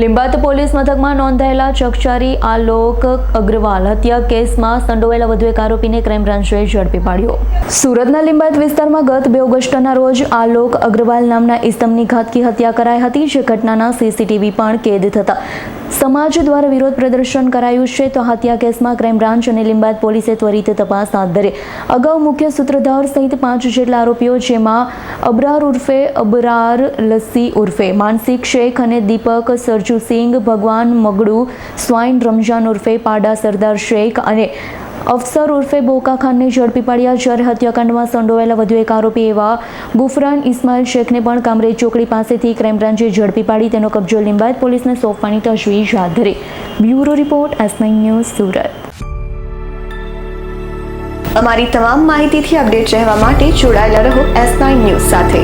Limbayat police મથકમાં નોંધાયેલા ચકચારી આલોક અગ્રવાલ હત્યા કેસમાં સંડોવાયેલા વધુ એક આરોપીને ક્રાઇમ બ્રાન્ચે ઝડપી પાડ્યો. સુરતના લિંબાત વિસ્તારમાં ગત બે ઓગસ્ટના રોજ આલોક અગ્રવાલ નામના ઇસમની ઘાતકી હત્યા કરાઈ હતી, જે ઘટનાના સીસીટીવી પણ કેદ થતા. સમાજ દ્વારા વિરોધ પ્રદર્શન કરાયું છે, તો હત્યા કેસમાં ક્રાઇમ બ્રાન્ચ અને લિંબાયત પોલીસે ત્વરિત તપાસ હાથ ધરી. અગાઉ મુખ્ય સૂત્રધાર સહિત પાંચ જેટલા આરોપીઓ, જેમાં અબરાર ઉર્ફે અબરાર લસ્સી ઉર્ફે, માનસિક શેખ અને દીપક સરજુસિંગ ભગવાન મગડુ સ્વાઇન રમઝાન ઉર્ફે પાડા, સરદાર શેખ અને અફસર ઉર્ફે બોકા ખાનને ઝડપી પાડ્યા. જ્યારે હત્યાકાંડમાં સંડોવાયેલા વધુ એક આરોપી એવા ગુફરાન ઇસ્માઇલ શેખને પણ કામરેજ ચોકડી પાસેથી ક્રાઇમ બ્રાન્ચે ઝડપી પાડી. તેનો કબજો લિંબાયત પોલીસને સોંપવાની તજવીજ હાથ ધરી. Bureau report S news Surat. અમારી તમામ માહિતીથી અપડેટ રહેવા માટે જોડાયેલા રહો એસ ન્યૂઝ સાથે.